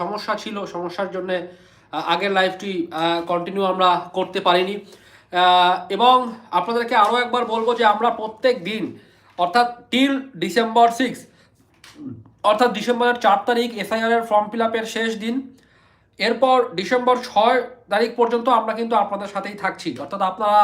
সমস্যা ছিল, সমস্যার জন্য আগের লাইভটি কন্টিনিউ আমরা করতে পারিনি। এবং আপনাদেরকে আরও একবার বলব যে আমরা প্রত্যেক দিন, অর্থাৎ টিল ডিসেম্বর সিক্স অর্থাৎ ডিসেম্বরের চার তারিখ এসআইআর এর ফর্ম ফিল আপের শেষ দিন। এরপর ডিসেম্বর ছয় তারিখ পর্যন্ত আমরা কিন্তু আপনাদের সাথেই থাকছি। অর্থাৎ আপনারা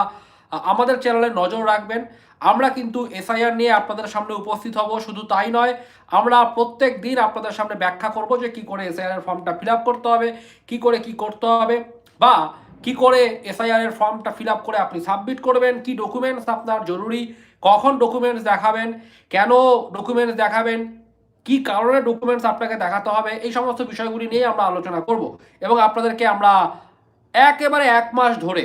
আমাদের চ্যানেলে নজর রাখবেন। আমরা কিন্তু এসআইআর নিয়ে আপনাদের সামনে উপস্থিত হব, শুধু তাই নয়, আমরা প্রত্যেক দিন আপনাদের সামনে ব্যাখ্যা করব যে কি করে এসআইআর ফর্মটা ফিল করতে হবে, কি করে কি করতে হবে, বা কি করে এসআইআর এর ফর্মটা ফিল করে আপনি সাবমিট করবেন, কি ডকুমেন্টস আপনার জরুরি, কখন ডকুমেন্টস দেখাবেন, কেন ডকুমেন্টস দেখাবেন, কি কারণে ডকুমেন্টস আপনাকে দেখাতে হবে, এই সমস্ত বিষয়গুলি নিয়ে আমরা আলোচনা করব। এবং আপনাদেরকে আমরা একেবারে এক মাস ধরে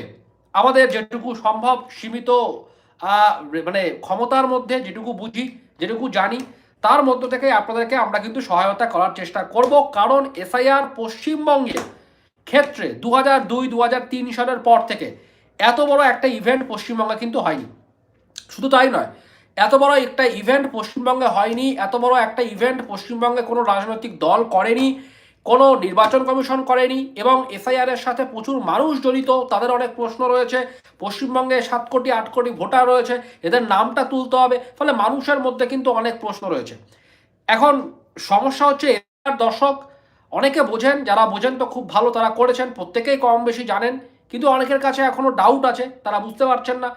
আমাদের যেটুকু সম্ভব সীমিত মানে ক্ষমতার মধ্যে যেটুকু বুঝি, যেটুকু জানি, তার মধ্য থেকে আপনাদেরকে আমরা কিন্তু সহায়তা করার চেষ্টা করব। কারণ এসআইআর পশ্চিমবঙ্গে ক্ষেত্রে দু হাজার দুই দু হাজার তিন সালের পর থেকে এত বড় একটা ইভেন্ট পশ্চিমবঙ্গে কিন্তু হয়নি। শুধু তাই নয়, এত বড় একটা ইভেন্ট পশ্চিমবঙ্গে হয়নি, এত বড় একটা ইভেন্ট পশ্চিমবঙ্গে কোনো রাজনৈতিক দল করেনি। কোনো নির্বাচন কমিশন করেনি এবং এসআইআর এর সাথে প্রচুর মানুষ জড়িত, তাদের অনেক প্রশ্ন রয়েছে। পশ্চিমবঙ্গে সাত কোটি, আট কোটি ভোটার রয়েছে, এদের নামটা তুলতে হবে, ফলে মানুষের মধ্যে কিন্তু অনেক প্রশ্ন রয়েছে। এখন সমস্যা হচ্ছে এর দর্শক অনেকে বোঝেন, যারা বোঝেন তো খুব ভালো তারা করেছেন, প্রত্যেকেই কম বেশি জানেন, কিন্তু অনেকের কাছে এখনও ডাউট আছে, তারা বুঝতে পারছেন না।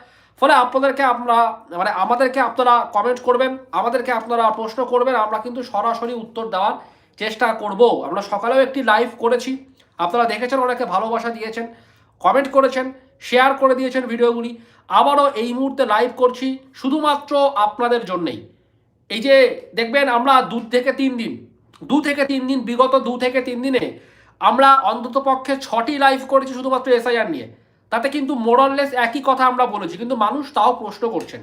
ফলে আপনাদেরকে আমরা মানে আমাদেরকে আপনারা কমেন্ট করবেন, আমাদেরকে আপনারা প্রশ্ন করবেন, আমরা কিন্তু সরাসরি উত্তর দেওয়ার চেষ্টা করব। আমরা সকালেও একটি লাইভ করেছি। আপনারা দেখেছেন, অনেকে ভালোবাসা দিয়েছেন কমেন্ট করেছেন শেয়ার করে দিয়েছেন ভিডিওগুলি। আবারও এই মুহূর্তে লাইভ করছি শুধুমাত্র আপনাদের জন্যেই। এই যে দেখবেন, আমরা দু থেকে তিন দিন, দু থেকে তিন দিন, বিগত দু থেকে তিন দিনে আমরা অন্তত পক্ষে ছটি লাইভ করেছি শুধুমাত্র এসআইআর নিয়ে। তাতে কিন্তু মোরাললেস একই কথা আমরা বলেছি, কিন্তু মানুষ তাও প্রশ্ন করছেন।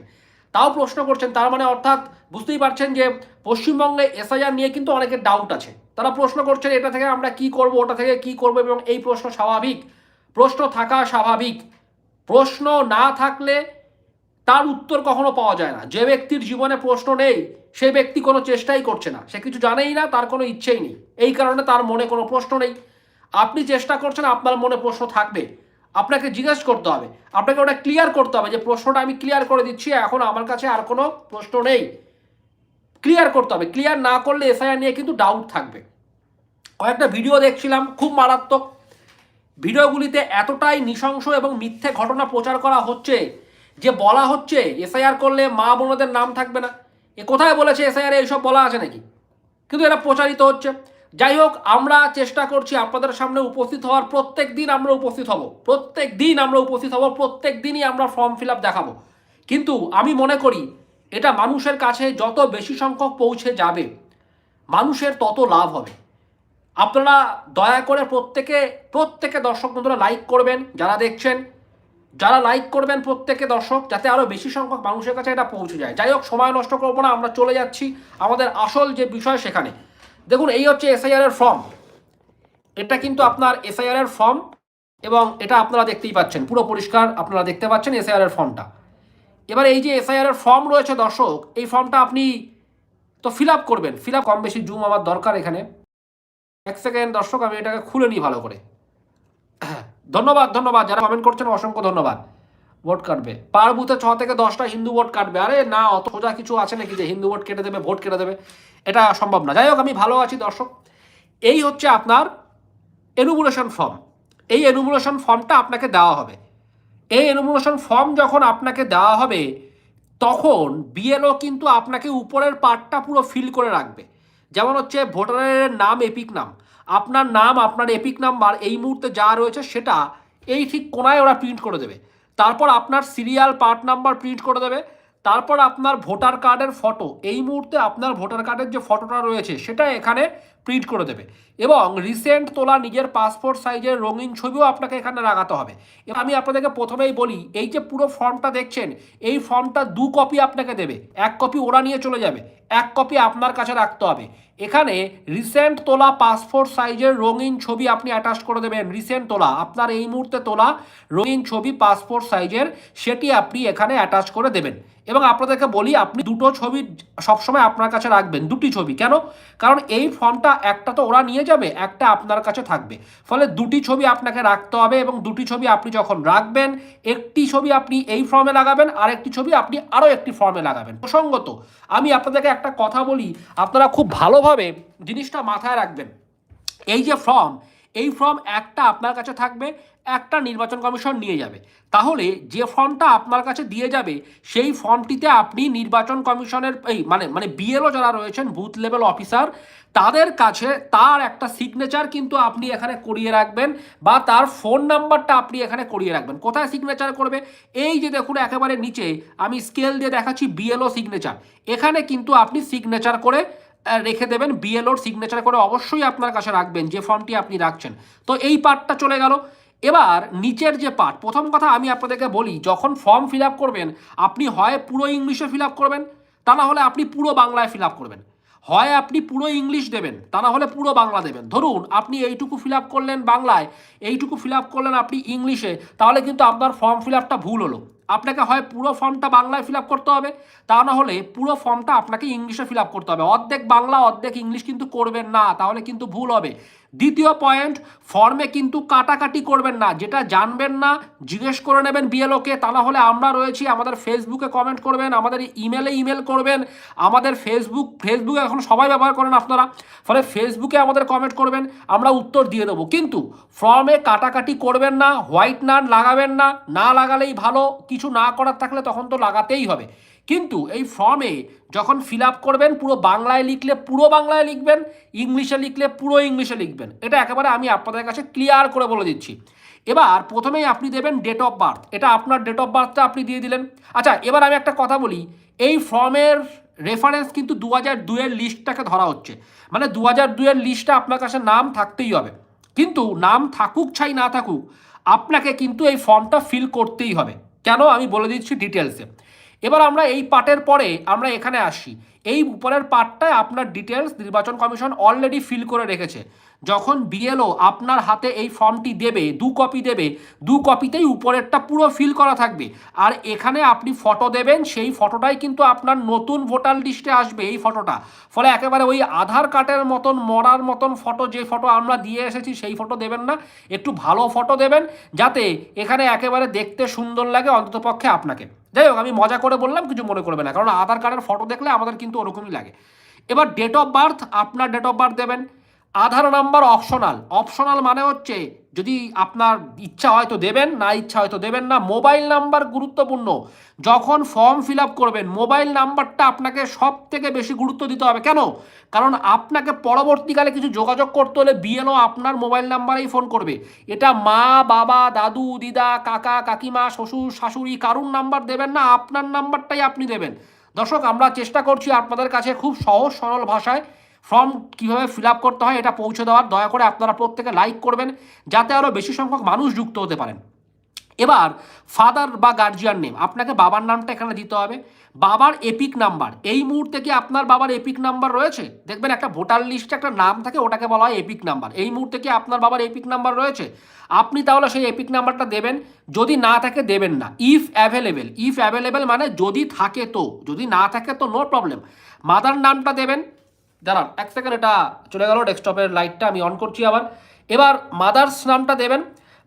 তাও প্রশ্ন করছেন, তার মানে অর্থাৎ বুঝতেই পারছেন যে পশ্চিমবঙ্গে এসআইআর নিয়ে কিন্তু অনেকের ডাউট আছে। তারা প্রশ্ন করছেন, এটা থেকে আমরা কি করব, ওটা থেকে কি করব এবং এই প্রশ্ন স্বাভাবিক। প্রশ্ন থাকা স্বাভাবিক। প্রশ্ন না থাকলে তার উত্তর কখনো পাওয়া যায় না। যে ব্যক্তির জীবনে প্রশ্ন নেই সেই ব্যক্তি কোনো চেষ্টাই করছে না। সে কিছু জানেই না, তার কোনো ইচ্ছেই নেই। এই কারণে তার মনে কোনো প্রশ্ন নেই। আপনি চেষ্টা করছেন, আপনার মনে প্রশ্ন থাকবে। আপনাকে জিজ্ঞেস করতে হবে। আপনাকে ওটা ক্লিয়ার করতে হবে যে প্রশ্নটা আমি ক্লিয়ার করে দিচ্ছি, এখন আমার কাছে আর কোনো প্রশ্ন নেই। ক্লিয়ার করতে হবে। ক্লিয়ার না করলে এসআইআর নিয়ে কিন্তু ডাউট থাকবে। কয়েকটা ভিডিও দেখছিলাম, খুব মারাত্মক। ভিডিওগুলিতে এতটাই নৃশংস এবং মিথ্যে ঘটনা প্রচার করা হচ্ছে যে বলা হচ্ছে এসআইআর করলে মা বোনদের নাম থাকবে না। এ কোথায় বলেছে এসআইআর এইসব বলা আছে নাকি? কিন্তু এটা প্রচারিত হচ্ছে। যাই হোক, আমরা চেষ্টা করছি আপনাদের সামনে উপস্থিত হওয়ার। প্রত্যেক দিন আমরা উপস্থিত হব। প্রত্যেক দিন আমরা উপস্থিত হব। প্রত্যেক দিনই আমরা ফর্ম ফিল আপ দেখাবো। কিন্তু আমি মনে করি, এটা মানুষের কাছে যত বেশি সংখ্যক পৌঁছে যাবে, মানুষের তত লাভ হবে। আপনারা দয়া করে প্রত্যেকে প্রত্যেকে দর্শক বন্ধুরা লাইক করবেন যারা দেখছেন। যারা লাইক করবেন প্রত্যেকে দর্শক, যাতে আরও বেশি সংখ্যক মানুষের কাছে এটা পৌঁছে যায়। যাই হোক, সময় নষ্ট করব না, আমরা চলে যাচ্ছি। আমাদের আসল যে বিষয় সেখানে। দেখুন, এই হচ্ছে এসআইআর এর ফর্ম এটা কিন্তু আপনার এসআইআর এর ফর্ম এবং এটা আপনারা দেখতেই পাচ্ছেন। পুরো পরিষ্কার আপনারা দেখতে পাচ্ছেন এসআইআর এর ফর্মটা এবার এই যে এসআইআর এর ফর্ম রয়েছে দর্শক, এই ফর্মটা আপনি তো ফিল আপ করবেন। ফিল আপ কম বেশি জুম আমার দরকার এখানে। এক সেকেন্ড দর্শক, আমি এটাকে খুলে নিই ভালো করে। ধন্যবাদ ধন্যবাদ। যারা কমেন্ট করছেন, অসংখ্য ধন্যবাদ। ভোট কাটবে। পার বুথে ছ থেকে দশটা হিন্দু ভোট কাটবে। আরে না, অত সোজা কিছু আছে নাকি যে হিন্দু ভোট কেটে দেবে, ভোট কেটে দেবে? এটা সম্ভব না। যাই হোক, আমি ভালো আছি, দর্শক। এই হচ্ছে আপনার এনুমুলেশন ফর্ম এই এনুমুলেশন ফর্মটা আপনাকে দেওয়া হবে। এই এনুমুলেশন ফর্ম যখন আপনাকে দেওয়া হবে, তখন বিএলও কিন্তু আপনাকে উপরের পার্টটা পুরো ফিল করে রাখবে। যেমন হচ্ছে ভোটারের নাম, এপিক নাম। আপনার নাম, আপনার এপিক নাম্বার, এই মুহূর্তে যা রয়েছে সেটা এই ঠিক কোনায় ওরা প্রিন্ট করে দেবে। তারপর আপনার সিরিয়াল পার্ট নাম্বার প্রিন্ট করে দেবে। তারপর আপনার ভোটার কার্ডের ফটো এই মুহূর্তে আপনার ভোটার কার্ডের যে ফটোটা রয়েছে, সেটা এখানে প্রিন্ট করে দেবে। এবং রিসেন্ট তোলা নিজের পাসপোর্ট সাইজের রঙিন ছবিও আপনাকে এখানে লাগাতে হবে। এবার আমি আপনাদেরকে প্রথমেই বলি, এই যে পুরো ফর্মটা দেখছেন, এই ফর্মটা দু কপি আপনাকে দেবে। এক কপি ওরা নিয়ে চলে যাবে, এক কপি আপনার কাছে রাখতে হবে। এখানে রিসেন্ট তোলা পাসপোর্ট সাইজের রঙিন ছবি আপনি অ্যাটাচ করে দেবেন। রিসেন্ট তোলা, আপনার এই মুহূর্তে তোলা রঙিন ছবি পাসপোর্ট সাইজের সেটি আপনি এখানে অ্যাটাচ করে দেবেন। এবং আপনাদেরকে বলি, আপনি দুটো ছবি সবসময় আপনার কাছে রাখবেন, দুটি ছবি। কেন? কারণ এই ফর্মটা একটা তো ওরা নিয়ে যাবে, একটা আপনার কাছে থাকবে। ফলে দুটি ছবি আপনাকে রাখতে হবে এবং দুটি ছবি আপনি যখন রাখবেন, একটি ছবি আপনি এই ফর্মে লাগাবেন আর একটি ছবি আপনি আরও একটি ফর্মে লাগাবেন। প্রসঙ্গত, আমি আপনাদেরকে একটা কথা বলি, আপনারা খুব ভালোভাবে জিনিসটা মাথায় রাখবেন। এই যে ফর্ম এই ফর্ম একটা আপনার কাছে থাকবে, একটা নির্বাচন কমিশন নিয়ে যাবে। তাহলে যে ফর্মটা আপনার কাছে দিয়ে যাবে, সেই ফর্মটিতে আপনি নির্বাচন কমিশনের এই মানে মানে বিএলও যারা রয়েছেন বুথ লেভেল অফিসার তাদের কাছে তার একটা সিগনেচার কিন্তু আপনি এখানে করিয়ে রাখবেন বা তার ফোন নাম্বারটা আপনি এখানে করিয়ে রাখবেন। কোথায় সিগনেচার করবে? এই যে দেখুন, একেবারে নিচে আমি স্কেল দিয়ে দেখাচ্ছি বিএলও সিগনেচার এখানে কিন্তু আপনি সিগনেচার করে রেখে দেবেন। বিএলওর সিগনেচার করে অবশ্যই আপনার কাছে রাখবেন যে ফর্মটি আপনি রাখছেন। তো এই পার্টটা চলে গেল। এবার নিচের যে পার্ট প্রথম কথা আমি আপনাদেরকে বলি, যখন ফর্ম ফিল করবেন, আপনি হয় পুরো ইংলিশে ফিল করবেন, তা না হলে আপনি পুরো বাংলায় ফিল করবেন। হয় আপনি পুরো ইংলিশ দেবেন, তা না হলে পুরো বাংলা দেবেন। ধরুন, আপনি এইটুকু ফিল আপ করলেন বাংলায়, এইটুকু ফিল আপ করলেন আপনি ইংলিশে, তাহলে কিন্তু আপনার ফর্ম ফিল আপটা ভুল হলো। আপনাকে হয় পুরো ফর্মটা বাংলায় ফিল আপ করতে হবে, তা না হলে পুরো ফর্মটা আপনাকে ইংলিশে ফিল আপ করতে হবে। অর্ধেক বাংলা, অর্ধেক ইংলিশ কিন্তু করবেন না, তাহলে কিন্তু ভুল হবে। দ্বিতীয় পয়েন্ট ফর্মে কিন্তু কাটাকাটি করবেন না, যেটা জানবেন না, জিজ্ঞেস করে নেবেন বিএলওকে তা না হলে আমরা রয়েছি, আমাদের ফেসবুকে কমেন্ট করবেন, আমাদের ইমেলে ইমেল করবেন, আমাদের ফেসবুক ফেসবুকে এখন সবাই ব্যবহার করেন আপনারা, ফলে ফেসবুকে আমাদের কমেন্ট করবেন, আমরা উত্তর দিয়ে দেবো। কিন্তু ফর্মে কাটাকাটি করবেন না হোয়াইট নান লাগাবেন না না লাগালেই ভালো, কিছু না করার থাকলে তখন তো লাগাতেই হবে। কিন্তু এই ফর্মে যখন ফিল আপ করবেন, পুরো বাংলায় লিখলে পুরো বাংলায় লিখবেন, ইংলিশে লিখলে পুরো ইংলিশে লিখবেন। এটা একেবারে আমি আপনাদের কাছে ক্লিয়ার করে বলে দিচ্ছি। এবার প্রথমেই আপনি দেবেন ডেট অফ বার্থ এটা আপনার ডেট অফ বার্থটা আপনি দিয়ে দিলেন। আচ্ছা এবার আমি একটা কথা বলি। এই ফর্মের রেফারেন্স কিন্তু দু হাজার দুয়ের লিস্টটাকে ধরা হচ্ছে। মানে দু হাজার দুয়ের লিস্টটা আপনার কাছে নাম থাকতেই হবে। কিন্তু নাম থাকুক ছাই না থাকুক, আপনাকে কিন্তু এই ফর্মটা ফিল করতেই হবে। কেন? আমি বলে দিচ্ছি ডিটেলসে এবার আমরা এই পার্টের পরে আমরা এখানে আসি। এই উপরের পার্টটায় আপনার ডিটেলস নির্বাচন কমিশন অলরেডি ফিল করে রেখেছে। যখন বিএলও আপনার হাতে এই ফর্মটি দেবে, দু কপি দেবে, দু কপিতেই উপরেরটা পুরো ফিল করা থাকবে। আর এখানে আপনি ফটো দেবেন, সেই ফটোটাই কিন্তু আপনার নতুন ভোটার লিস্টে আসবে এই ফটোটা ফলে একেবারে ওই আধার কার্ডের মতন, মরার মতন ফটো যে ফটো আমরা দিয়ে এসেছি সেই ফটো দেবেন না। একটু ভালো ফটো দেবেন, যাতে এখানে একেবারে দেখতে সুন্দর লাগে অন্ততপক্ষে আপনাকে। যাই হোক, আমি মজা করে বললাম, কিছু মনে করবে না। কারণ আধার কার্ডের ফটো দেখলে আমাদের কিন্তু ওরকমই লাগে। এবার ডেট অফ বার্থ আপনার ডেট অফ বার্থ দেবেন। Aadhaar number optional. অপশনাল মানে হচ্ছে যদি আপনার ইচ্ছা হয়তো দেবেন, না ইচ্ছা হয়তো দেবেন না, মোবাইল নাম্বার গুরুত্বপূর্ণ। যখন ফর্ম ফিল আপ করবেন, মোবাইল নাম্বারটা আপনাকে সব থেকে বেশি গুরুত্ব দিতে হবে। কেন? কারণ আপনাকে পরবর্তীকালে কিছু যোগাযোগ করতে হলে বিএনও আপনার মোবাইল নাম্বারেই ফোন করবে। এটা মা, বাবা, দাদু, দিদা, কাকা, কাকিমা, শ্বশুর, শাশুড়ি কারুর নাম্বার দেবেন না, আপনার নাম্বারটাই আপনি দেবেন। দর্শক, আমরা চেষ্টা করছি আপনাদের কাছে খুব সহজ, সরল ভাষায় ফর্ম কীভাবে ফিল আপ করতে হয় এটা পৌঁছে দেওয়ার, দয়া করে আপনারা প্রত্যেকে লাইক করবেন যাতে আরও বেশি সংখ্যক মানুষ যুক্ত হতে পারেন। এবার ফাদার বা গার্জিয়ান নেম আপনাকে বাবার নামটা এখানে দিতে হবে। বাবার এপিক নাম্বার এই মুহূর্তে কি আপনার বাবার এপিক নাম্বার রয়েছে? দেখবেন একটা ভোটার লিস্টে একটা নাম থাকে, ওটাকে বলা হয় এপিক নাম্বার এই মুহূর্তে কি আপনার বাবার এপিক নাম্বার রয়েছে? আপনি তাহলে সেই এপিক নাম্বারটা দেবেন, যদি না থাকে দেবেন না। ইফ অ্যাভেলেবেল ইফ অ্যাভেলেবেল মানে যদি থাকে তো, যদি না থাকে তো নো প্রবলেম মাদার নামটা দেবেন দাঁড়ান, এক সেকেন্ড এটা চলে গেল ডেস্কটপের লাইটটা আমি অন করছি আবার। এবার মাদার্স নামটা দেবেন।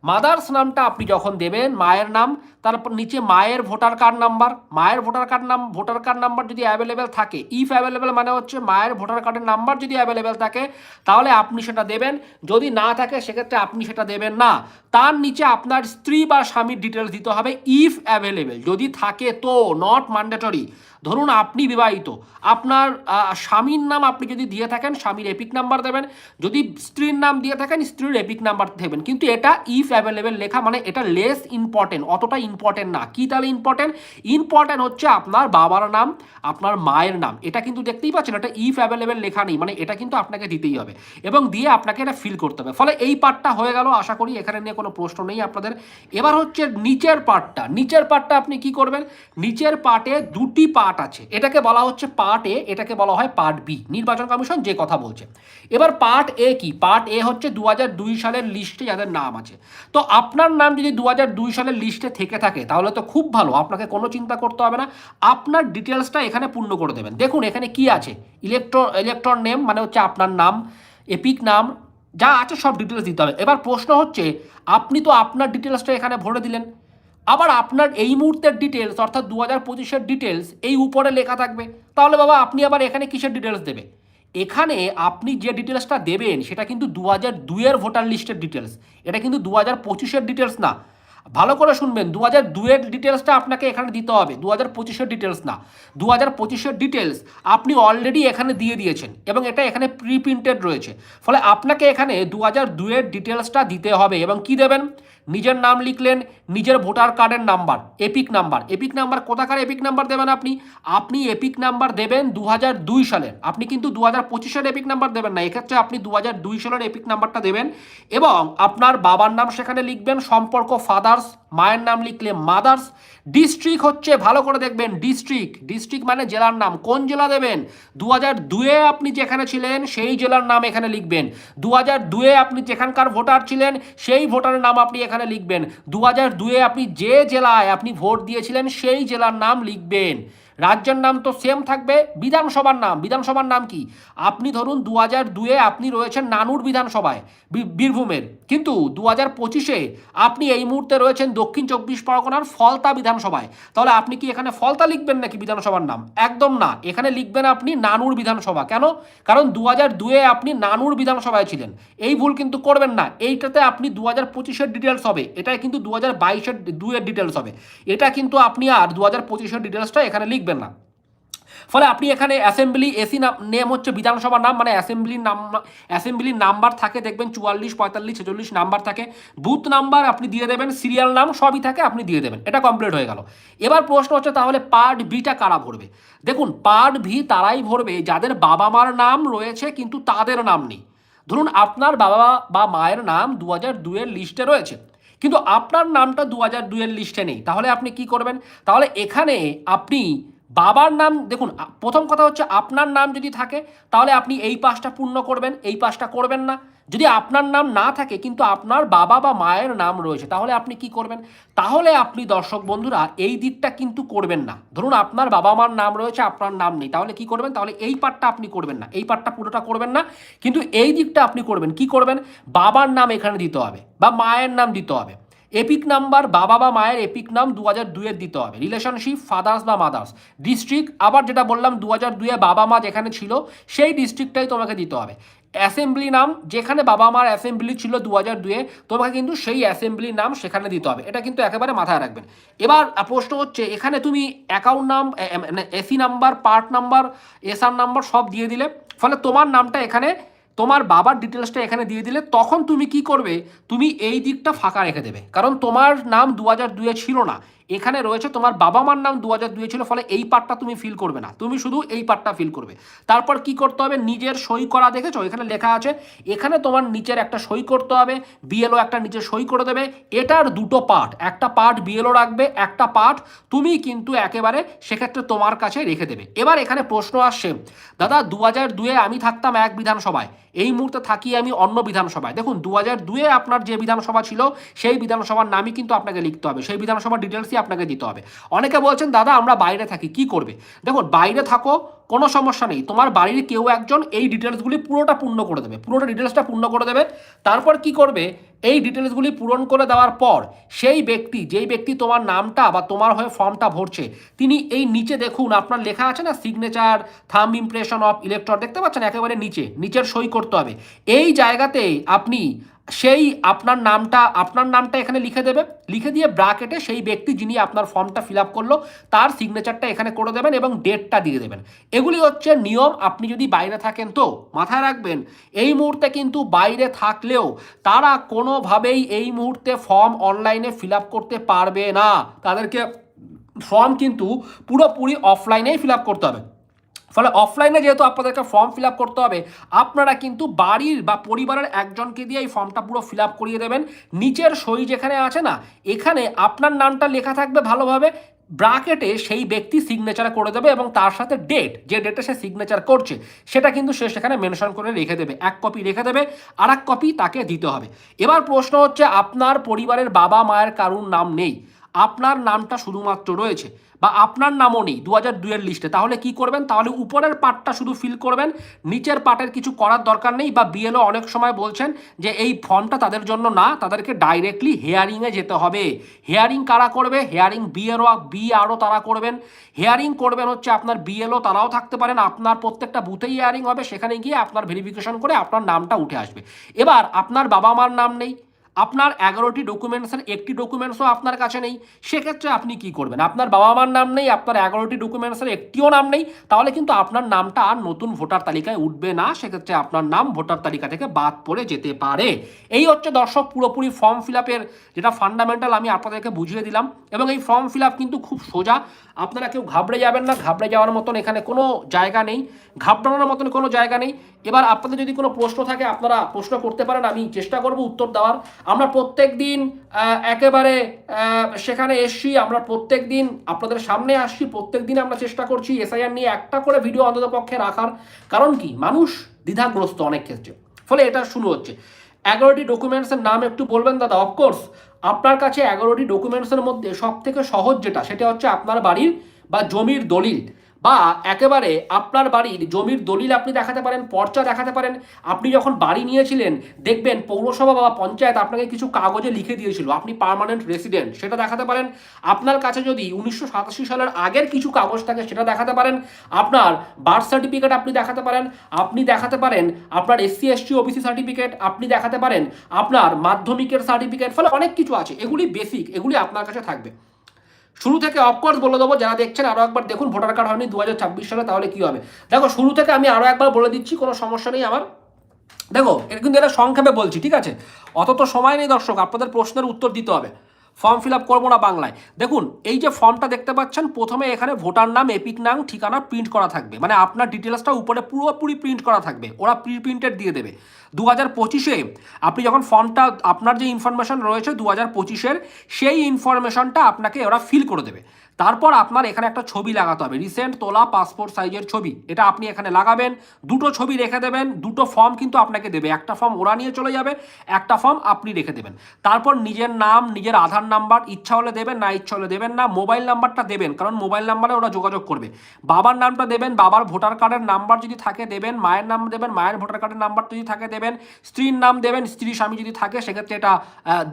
মাদার্স নামটা আপনি যখন দেবেন, মায়ের নাম, তারপর নিচে মায়ের ভোটার কার্ড নাম্বার মায়ের ভোটার কার্ড নাম ভোটার কার্ড নাম্বার যদি অ্যাভেলেবেল থাকে ইফ অ্যাভেলেবেল মানে হচ্ছে মায়ের ভোটার কার্ডের নাম্বার যদি অ্যাভেলেবেল থাকে, তাহলে আপনি সেটা দেবেন। যদি না থাকে, সেক্ষেত্রে আপনি সেটা দেবেন না। তার নিচে আপনার স্ত্রী বা স্বামীর ডিটেলস দিতে হবে ইফ অ্যাভেলেবেল যদি থাকে তো নট ম্যান্ডেটরি ধরুন আপনি বিবাহিত, আপনার স্বামীর নাম আপনি যদি দিয়ে থাকেন, স্বামীর এপিক নাম্বার দেবেন, যদি স্ত্রীর নাম দিয়ে থাকেন, স্ত্রীর এপিক নাম্বার দেবেন। কিন্তু এটা ইফ অ্যাভেলেবেল লেখা মানে এটা লেস ইম্পর্টেন্ট অতটা ইম্পর্টেন্ট না। কি তাহলে ইম্পর্টেন্ট ইম্পর্টেন্ট হচ্ছে আপনার বাবার নাম, আপনার মায়ের নাম। এটা কিন্তু দেখতেই পাচ্ছেন, এটা ইফ অ্যাভেলেবেল লেখা নেই মানে এটা কিন্তু আপনাকে দিতেই হবে। এবং দিয়ে আপনাকে এটা ফিল করতে হবে। ফলে এই পার্টটা হয়ে গেল, আশা করি এখানে নিয়ে কোনো প্রশ্ন নেই আপনাদের। এবার হচ্ছে নিচের পার্টটা নিচের পার্টটা আপনি কি করবেন? নিচের পার্টে দুটি পার্ট আছে। এটাকে বলা হচ্ছে পার্ট এ এটাকে বলা হয় পার্ট বি নির্বাচন কমিশন যে কথা বলছে। এবার পার্ট এ কি? পার্ট এ হচ্ছে দু দুই সালের লিস্টে যাদের নাম আছে। তো আপনার নাম যদি দু দুই সালের লিস্টে থেকে থাকে, তাহলে তো খুব ভালো। আপনাকে কোনো চিন্তা করতে হবে না। আপনার ডিটেলসটা এখানে পূর্ণ করে দেবেন। দেখুন, এখানে কি আছে? ইলেকট্রো ইলেকট্রন নেম মানে হচ্ছে আপনার নাম এপিক নাম, যা আছে সব ডিটেলস দিতে হবে। এবার প্রশ্ন হচ্ছে, আপনি তো আপনার ডিটেলসটা এখানে ভরে দিলেন। আবার আপনার এই মুহূর্তের ডিটেলস অর্থাৎ দু হাজার পঁচিশের ডিটেলস এই উপরে লেখা থাকবে। তাহলে বাবা, আপনি আবার এখানে কিসের ডিটেলস দেবে এখানে আপনি যে ডিটেলসটা দেবেন, সেটা কিন্তু দু হাজার দুইয়ের ভোটার লিস্টের ডিটেলস এটা কিন্তু দু হাজার পঁচিশের ডিটেলস না। ভালো করে শুনবেন দু হাজার দুয়ের ডিটেলসটা আপনাকে এখানে দিতে হবে দু হাজার পঁচিশের ডিটেলস না। দু হাজার পঁচিশের ডিটেলস আপনি অলরেডি এখানে দিয়ে দিয়েছেন, এবং এটা এখানে প্রি প্রিন্টেড রয়েছে। ফলে আপনাকে এখানে দু হাজার দুয়ের ডিটেলসটা দিতে হবে, এবং কি দেবেন? নিজের নাম লিখলেন, নিজের ভোটার কার্ডের number, EPIC number. EPIC number কোথাকার এপিক নাম্বার দেবেন আপনি? আপনি এপিক নাম্বার দেবেন দু হাজার দুই সালের। আপনি কিন্তু দু হাজার পঁচিশের এপিক নাম্বার দেবেন না, এক্ষেত্রে আপনি দু হাজার দুই সালের এপিক নাম্বারটা দেবেন এবং আপনার বাবার নাম সেখানে লিখবেন, সম্পর্ক ফাদার্স মায়ের নাম লিখলে মাদার্স ডিস্ট্রিক্ট হচ্ছে, ভালো করে দেখবেন ডিস্ট্রিক্ট ডিস্ট্রিক্ট মানে জেলার নাম, কোন জেলা দেবেন? দু হাজার দুয়ে আপনি যেখানে ছিলেন, সেই জেলার নাম এখানে লিখবেন। দু হাজার দুয়ে আপনি যেখানকার ভোটার ছিলেন, সেই ভোটারের নাম আপনি এখানে লিখবেন। দু হাজার দুয়ে আপনি যে জেলায় আপনি ভোট দিয়েছিলেন, সেই জেলার নাম লিখবেন। রাজ্যের নাম তো সেম থাকবে, বিধানসভার নাম। বিধানসভার নাম কি? আপনি ধরুন দু হাজার দুয়ে আপনি রয়েছেন নানুর বিধানসভায় বীরভূমের। কিন্তু দু হাজার পঁচিশে আপনি এই মুহূর্তে রয়েছেন দক্ষিণ চব্বিশ পরগনার ফলতা বিধানসভায়। তাহলে আপনি কি এখানে ফলতা লিখবেন নাকি বিধানসভার নাম? একদম না। এখানে লিখবেন আপনি নানুর বিধানসভা। কেন? কারণ দু হাজার দুয়ে আপনি নানুর বিধানসভায় ছিলেন। এই ভুল কিন্তু করবেন না। এইটাতে আপনি দু হাজার পঁচিশের ডিটেলস হবে। এটা কিন্তু দু হাজার বাইশের দুয়ের ডিটেলস হবে। এটা কিন্তু আপনি আর দু হাজার পঁচিশের ডিটেলসটা এখানে লিখবেন না। ফলে আপনি এখানে অ্যাসেম্বলি এসি নেম হচ্ছে বিধানসভার নাম মানে অ্যাসেম্বলির নাম অ্যাসেম্বলির নাম্বার থাকে, দেখবেন চুয়াল্লিশ, পঁয়তাল্লিশ, ছেচল্লিশ নাম্বার থাকে। বুথ নাম্বার আপনি দিয়ে দেবেন সিরিয়াল নাম সবই থাকে, আপনি দিয়ে দেবেন। এটা কমপ্লিট হয়ে গেল। এবার প্রশ্ন হচ্ছে তাহলে পার্ট বিটা কারা ভরবে? দেখুন পার্ট ভি তারাই ভরবে, যাদের বাবা মার নাম রয়েছে, কিন্তু তাদের নাম নেই। ধরুন, আপনার বাবা বা মায়ের নাম দু হাজার দুয়ের লিস্টে রয়েছে। কিন্তু আপনার নামটা দু হাজার দুয়ের লিস্টে নেই। তাহলে আপনি কি করবেন? তাহলে এখানে আপনি বাবার নাম, দেখুন প্রথম কথা হচ্ছে আপনার নাম যদি থাকে, তাহলে আপনি এই পাশটা পূর্ণ করবেন, এই পাশটা করবেন না। যদি আপনার নাম না থাকে, কিন্তু আপনার বাবা বা মায়ের নাম রয়েছে, তাহলে আপনি কি করবেন? তাহলে আপনি দর্শক বন্ধুরা, এই দিকটা কিন্তু করবেন না। ধরুন, আপনার বাবা মার নাম রয়েছে, আপনার নাম নেই, তাহলে কি করবেন? তাহলে এই পার্টটা আপনি করবেন না, এই পার্টটা পুরোটা করবেন না। কিন্তু এই দিকটা আপনি করবেন, কি করবেন? বাবার নাম এখানে দিতে হবে, বা মায়ের নাম দিতে হবে। এপিক নাম্বার বাবা বা মায়ের এপিক নাম দু হাজার দুয়ের দিতে হবে। রিলেশনশিপ ফাদার্স বা মাদার্স ডিস্ট্রিক্ট আবার যেটা বললাম দু হাজার দুয়ে বাবা মা যেখানে ছিল, সেই ডিস্ট্রিক্টটাই তোমাকে দিতে হবে। অ্যাসেম্বলি নাম, যেখানে বাবা মার অ্যাসেম্বলি ছিল দু হাজার দুয়ে তোমাকে কিন্তু সেই অ্যাসেম্বলির নাম সেখানে দিতে হবে। এটা কিন্তু একেবারে মাথায় রাখবেন। এবার প্রশ্ন হচ্ছে, এখানে তুমি অ্যাকাউন্ট নাম AC number part number SR number সব দিয়ে দিলে, ফলে তোমার নামটা এখানে তোমার বাবার ডিটেলসটা এখানে দিয়ে দিলে তখন তুমি কি করবে? তুমি এই দিকটা ফাঁকা রেখে দেবে। কারণ তোমার নাম দু হাজার দুয়ে ছিল না। এখানে রয়েছে তোমার বাবা মার নাম দু হাজার দুয়ে ছিল, ফলে এই পার্টটা তুমি ফিল করবে না। তুমি শুধু এই পার্টটা ফিল করবে। তারপর কি করতে হবে? নিজের সই করা দেখেছ? এখানে লেখা আছে, এখানে তোমার নিচের একটা সই করতে হবে। বিএলও একটা নিচে সই করে দেবে। এটার দুটো পার্ট একটা পার্ট বিএলও রাখবে, একটা পার্ট তুমি কিন্তু একেবারে সেক্ষেত্রে তোমার কাছে রেখে দেবে। এবার এখানে প্রশ্ন আসছে, দাদা দু হাজার দুয়ে আমি থাকতাম এক বিধানসভায়। এই মুহূর্তে থাকি আমি অন্য বিধানসভায়। দেখুন দু হাজার দুয়ে আপনার যে বিধানসভা ছিল, সেই বিধানসভার নামই কিন্তু আপনাকে লিখতে হবে। সেই বিধানসভার ডিটেলসই আপনাকে দিতে হবে। অনেকে বলছেন, দাদা, আমরা বাইরে থাকি, কি করবে? দেখুন, বাইরে থাকো কোনো সমস্যা নেই। তোমার বাড়ির কেউ একজন এই ডিটেলসগুলি পুরোটা পূর্ণ করে দেবে। পুরোটা ডিটেলসটা পূর্ণ করে দেবে। তারপর কি করবে? এই ডিটেলসগুলি পূরণ করে দেওয়ার পর সেই ব্যক্তি, যেই ব্যক্তি তোমার নামটা বা তোমার হয়ে ফর্মটা ভরছে, তিনি এই নিচে দেখুন, আপনার লেখা আছে না সিগনেচার থাম ইমপ্রেশন অফ ইলেকট্রন দেখতে পাচ্ছেন? একেবারে নিচে, নিচের সই করতে হবে। এই জায়গাতে আপনি সেই আপনার নামটা আপনার নামটা এখানে লিখে দেবে। লিখে দিয়ে ব্রাকেটে সেই ব্যক্তি যিনি আপনার ফর্মটা ফিল আপ করল, তার সিগনেচারটা এখানে করে দেবেন এবং ডেটটা দিয়ে দেবেন। এগুলি হচ্ছে নিয়ম। আপনি যদি বাইরে থাকেন তো, মাথায় রাখবেন, এই মুহূর্তে কিন্তু বাইরে থাকলেও তারা কোনোভাবেই এই মুহূর্তে ফর্ম অনলাইনে ফিল আপ করতে পারবে না। তাদেরকে ফর্ম কিন্তু পুরোপুরি অফলাইনেই ফিল আপ করতে হবে। ফলে অফলাইনে যেহেতু আপনাদেরকে ফর্ম ফিল করতে হবে, আপনারা কিন্তু বাড়ির বা পরিবারের একজনকে দিয়ে এই ফর্মটা পুরো ফিল করিয়ে দেবেন। নিচের সই যেখানে আছে না, এখানে আপনার নামটা লেখা থাকবে ভালোভাবে ব্রাকেটে সেই ব্যক্তি সিগনেচার করে দেবে এবং তার সাথে ডেট যে ডেটে সে সিগনেচার করছে, সেটা কিন্তু সে সেখানে মেনশন করে রেখে দেবে, এক কপি রেখে দেবে আর এক কপি তাকে দিতে হবে। এবার প্রশ্ন হচ্ছে, আপনার পরিবারের বাবা মায়ের কারুর নাম নেই? আপনার নামটা শুধুমাত্র রয়েছে বা আপনার নামও নেই দু হাজার দুইয়ের লিস্টে তাহলে কি করবেন? তাহলে উপরের পার্টটা শুধু ফিল করবেন। নিচের পার্টের কিছু করার দরকার নেই বা বিএলও অনেক সময় বলছেন যে এই ফর্মটা তাদের জন্য না, তাদেরকে ডাইরেক্টলি হেয়ারিংয়ে যেতে হবে। হেয়ারিং কারা করবে? হেয়ারিং বিএলও বিআরও তারা করবেন। হেয়ারিং করবেন হচ্ছে আপনার বিএলও তারাও থাকতে পারেন। আপনার প্রত্যেকটা বুথেই হেয়ারিং হবে। সেখানে গিয়ে আপনার ভেরিফিকেশন করে আপনার নামটা উঠে আসবে। এবার আপনার বাবা মার নাম নেই। আপনার এগারোটি ডকুমেন্টসের একটি ডকুমেন্টসও আপনার কাছে নেই, সেক্ষেত্রে আপনি কি করবেন? আপনার বাবা মার নাম নেই, আপনার এগারোটি ডকুমেন্টসের একটিও নাম নেই, তাহলে কিন্তু আপনার নামটা আর নতুন ভোটার তালিকায় উঠবে না, সেক্ষেত্রে আপনার নাম ভোটার তালিকা থেকে বাদ পড়ে যেতে পারে। এই হচ্ছে দর্শক পুরোপুরি ফর্ম ফিল আপের যেটা ফান্ডামেন্টাল আমি আপনাদেরকে বুঝিয়ে দিলাম, এবং এই ফর্ম ফিল আপ কিন্তু খুব সোজা। আপনারা কেউ ঘাবড়ে যাবেন না, ঘাবড়ে যাওয়ার মতন এখানে কোনো জায়গা নেই, ঘাবড়ানোর মতন কোনো জায়গা নেই। এবার আপনাদের যদি কোনো প্রশ্ন থাকে, আপনারা প্রশ্ন করতে পারেন, আমি চেষ্টা করব উত্তর দেওয়ার। আমরা প্রত্যেক দিন একেবারে সেখানে এসছি, আমরা প্রত্যেক দিন আপনাদের সামনে আসছি, প্রত্যেক দিন আমরা চেষ্টা করছি এসআইআর নিয়ে একটা করে ভিডিও অন্তত পক্ষে রাখার। কারণ কি? মানুষ দ্বিধাগ্রস্ত অনেক ক্ষেত্রে। ফলে এটা শুরু হচ্ছে। এগারোটি ডকুমেন্টসের নাম একটু বলবেন দাদা? অফকোর্স আপনার কাছে এগারোটি ডকুমেন্টসের মধ্যে সব থেকে সহজ যেটা, সেটা হচ্ছে আপনার বাড়ির বা জমির দলিল। বা একেবারে আপনার বাড়ির জমির দলিল আপনি দেখাতে পারেন, পর্চা দেখাতে পারেন। আপনি যখন বাড়ি নিয়েছিলেন, দেখবেন পৌরসভা বা পঞ্চায়েত আপনাকে কিছু কাগজে লিখে দিয়েছিল। আপনি পার্মানেন্ট রেসিডেন্ট সেটা দেখাতে পারেন। আপনার কাছে যদি উনিশশো সাতাশি সালের আগের কিছু কাগজ থাকে, সেটা দেখাতে পারেন। আপনার বার্থ সার্টিফিকেট আপনি দেখাতে পারেন। আপনি দেখাতে পারেন আপনার এসসি এসটি ওবিসি সার্টিফিকেট আপনি দেখাতে পারেন। আপনার মাধ্যমিকের সার্টিফিকেট ফলে অনেক কিছু আছে। এগুলি বেসিক এগুলি আপনার কাছে থাকবে। শুরু থেকে অফকোর্স বলে দেবো, যারা দেখছেন আরও একবার দেখুন ভোটার কার্ড হয়নি দু হাজার ছাব্বিশ সালে, তাহলে কী হবে? দেখো, শুরু থেকে আমি আরও একবার বলে দিচ্ছি, কোনো সমস্যা নেই আমার। দেখো এটা কিন্তু এটা সংক্ষেপে বলছি, ঠিক আছে? অত তো সময় নেই দর্শক, আপনাদের প্রশ্নের উত্তর দিতে হবে। ফর্ম ফিল আপ করব না বাংলায়। দেখুন, এই যে ফর্মটা দেখতে পাচ্ছেন, প্রথমে এখানে ভোটার নাম, এপিক নাম, ঠিকানা প্রিন্ট করা থাকবে। মানে আপনার ডিটেলসটা উপরে পুরোপুরি প্রিন্ট করা থাকবে। ওরা প্রি প্রিন্টেড দিয়ে দেবে। দু হাজার পঁচিশে আপনি যখন ফর্মটা, আপনার যে ইনফরমেশন রয়েছে দু হাজার পঁচিশের, সেই ইনফরমেশনটা আপনাকে ওরা ফিল করে দেবে। তারপর আপনার এখানে একটা ছবি লাগাতে হবে। রিসেন্ট তোলা পাসপোর্ট সাইজের ছবি। এটা আপনি এখানে লাগাবেন, দুটো ছবি রেখে দেবেন, দুটো ফর্ম কিন্তু আপনাকে দেবে। একটা ফর্ম ওরা নিয়ে চলে যাবে, একটা ফর্ম আপনি রেখে দেবেন। তারপর নিজের নাম, নিজের আধার নাম্বার ইচ্ছা হলে দেবেন, না ইচ্ছা হলে দেবেন না মোবাইল নাম্বারটা দেবেন, কারণ মোবাইল নাম্বারে ওরা যোগাযোগ করবে। বাবার নামটা দেবেন, বাবার ভোটার কার্ডের নাম্বার যদি থাকে দেবেন, মায়ের নাম দেবেন, মায়ের ভোটার কার্ডের নাম্বার যদি থাকে দেবেন, স্ত্রীর নাম দেবেন, স্ত্রী স্বামী যদি থাকে, সেক্ষেত্রে এটা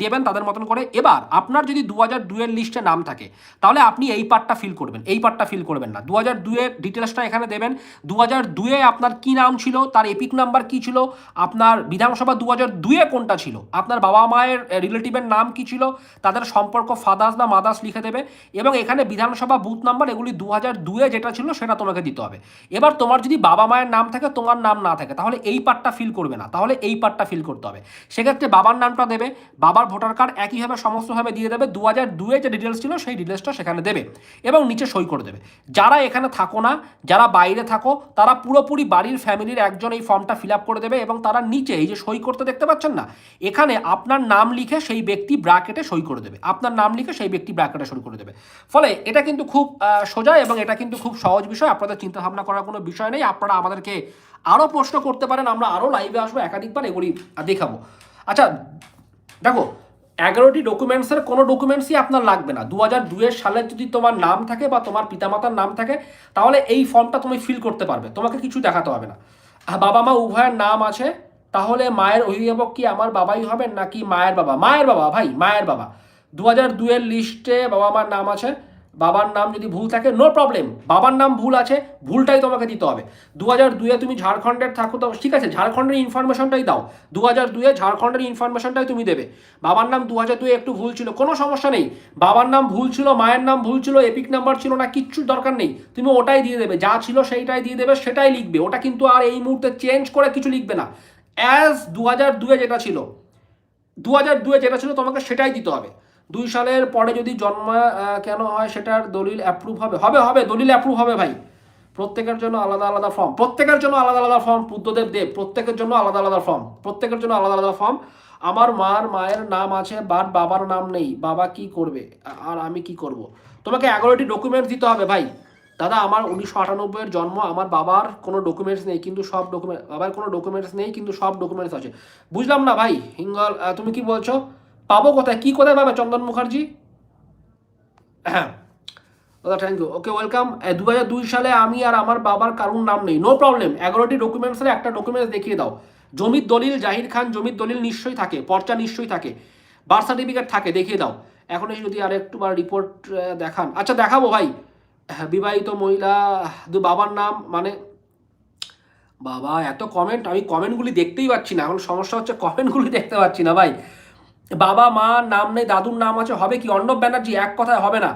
দেবেন তাদের মতন করে। এবার, আপনার যদি দু হাজার দুয়ের লিস্টে নাম থাকে, তাহলে আপনি এই পার্টটা ফিল করবেন, এই পার্টটা ফিল করবেন না। দু হাজার দুয়ে ডিটেলসটা এখানে দেবেন। দু হাজার দুয়ে আপনার কি নাম ছিল, তার এপিক নাম্বার কি ছিল, আপনার বিধানসভা দু হাজার দুয়ে কোনটা ছিল, আপনার বাবা মায়ের রিলেটিভের নাম কি ছিল, তাদের সম্পর্ক ফাদার্স না মাদার্স লিখে দেবে এবং এখানে বিধানসভা বুথ নাম্বার এগুলি দু হাজার দুয়ে যেটা ছিল সেটা তোমাকে দিতে হবে। এবার তোমার যদি বাবা মায়ের নাম থাকে, তোমার নাম না থাকে, তাহলে এই পার্টটা ফিল করবে না, তাহলে এই পার্টটা ফিল করতে হবে। সেক্ষেত্রে বাবার নামটা দেবে, বাবার ভোটার কার্ড একইভাবে সমস্তভাবে দিয়ে দেবে দু হাজার দুয়ে যে ডিটেলস ছিল সেই ডিটেলসটা সেখানে দেবে। এবং নিচে সই করে দেবে। যারা এখানে থাকো না, যারা বাইরে থাকো, তারা পুরোপুরি বাড়ির ফ্যামিলির একজন এই ফর্মটা ফিল আপ করে দেবে এবং তারা নিচে এই যে সই করতে দেখতে পাচ্ছেন না, এখানে আপনার নাম লিখে সেই ব্যক্তি ব্র্যাকেটে সই করে দেবে। আপনার নাম লিখে সেই ব্যক্তি ব্র্যাকেটে সই করে দেবে। ফলে এটা কিন্তু খুব সোজা এবং এটা কিন্তু খুব সহজ বিষয়। আপনাদের চিন্তা ভাবনা করার কোনো বিষয় নেই। আপনারা আমাদেরকে আরও প্রশ্ন করতে পারেন। আমরা আরও লাইভে আসব। একাধিকবার এগুলি দেখাবো। আচ্ছা দেখো এগারোটি ডকুমেন্টসের কোনো ডকুমেন্টসই আপনার লাগবে না। দু হাজার দুয়ের সালে যদি তোমার নাম থাকে বা তোমার পিতামাতার নাম থাকে, তাহলে এই ফর্মটা তুমি ফিল করতে পারবে। তোমাকে কিছু দেখাতে হবে না। বাবা মা উভয়ের নাম আছে, তাহলে মায়ের অভিভাবক কি আমার বাবাই হবেন নাকি মায়ের বাবা? মায়ের বাবা, ভাই, মায়ের বাবা। দু হাজার দুয়ের লিস্টে বাবা মার নাম আছে। বাবার নাম যদি ভুল থাকে নো প্রবলেম বাবার নাম ভুল আছে, ভুলটাই তোমাকে দিতে হবে। দু হাজার দুয়ে তুমি ঝাড়খণ্ডের থাকো, তো ঠিক আছে, ঝাড়খণ্ডের ইনফরমেশনটাই দাও। দু হাজার দুয়ে ঝাড়খণ্ডের ইনফরমেশনটাই তুমি দেবে। বাবার নাম দু হাজার দুয়ে একটু ভুল ছিল, কোনো সমস্যা নেই। বাবার নাম ভুল ছিল, মায়ের নাম ভুল ছিল, এপিক নাম্বার ছিল না কিচ্ছু দরকার নেই। তুমি ওটাই দিয়ে দেবে, যা ছিল সেইটাই দিয়ে দেবে, সেটাই লিখবে। ওটা কিন্তু আর এই মুহূর্তে চেঞ্জ করে কিছু লিখবে না। অ্যাজ দু হাজার দুয়ে যেটা ছিল দু হাজার দুয়ে যেটা ছিল, তোমাকে সেটাই দিতে হবে। দুই সালের পরে যদি জন্ম কেন হয় সেটার দলিল অ্যাপ্রুভ হবে? হবে হবে, দলিল অ্যাপ্রুভ হবে ভাই। প্রত্যেকের জন্য আলাদা আলাদা ফর্ম প্রত্যেকের জন্য আলাদা আলাদা ফর্ম বুদ্ধদেব দেব। প্রত্যেকের জন্য আলাদা আলাদা ফর্ম প্রত্যেকের জন্য আলাদা আলাদা ফর্ম আমার মার, মায়ের নাম আছে, বাট বাবার নাম নেই। বাবা কি করবে? আর আমি কি করব? তোমাকে এগারোটি ডকুমেন্টস দিতে হবে ভাই। দাদা, আমার উনিশশো আটানব্বইয়ের জন্ম, আমার বাবার কোনো ডকুমেন্টস নেই, কিন্তু সব ডকুমেন্ট বাবার কোনো ডকুমেন্টস নেই, কিন্তু সব ডকুমেন্টস আছে। বুঝলাম না ভাই, হিঙ্গল তুমি কি বলছো? পাবো কোথায়? কি কোথায় পাবে চন্দন মুখার্জি? হ্যাঁ। দাদা থ্যাংক ইউ ওকে ওয়েলকাম দু হাজার দুই সালে আমি আর আমার বাবার কারুর নাম নেই। নো প্রবলেম এগারোটি ডকুমেন্টসের একটা ডকুমেন্টস দেখিয়ে দাও। জমির দলিল জাহির খান জমির দলিল নিশ্চয়ই থাকে পর্চা নিশ্চয়ই থাকে। বার্থ সার্টিফিকেট থাকে দেখিয়ে দাও। এখন এসে যদি আর একটু বার রিপোর্ট দেখান। আচ্ছা দেখাবো ভাই। হ্যাঁ, বিবাহিত মহিলা দু বাবার নাম মানে বাবা এত কমেন্ট আমি কমেন্টগুলি দেখতেই পাচ্ছি না। এখন সমস্যা হচ্ছে কমেন্টগুলি দেখতে পাচ্ছি না ভাই। বাবা, মা, নাম নেই, দাদুর নাম আছে, হবে কি? অর্ণব ব্যানার্জি, এক কথায় হবে না।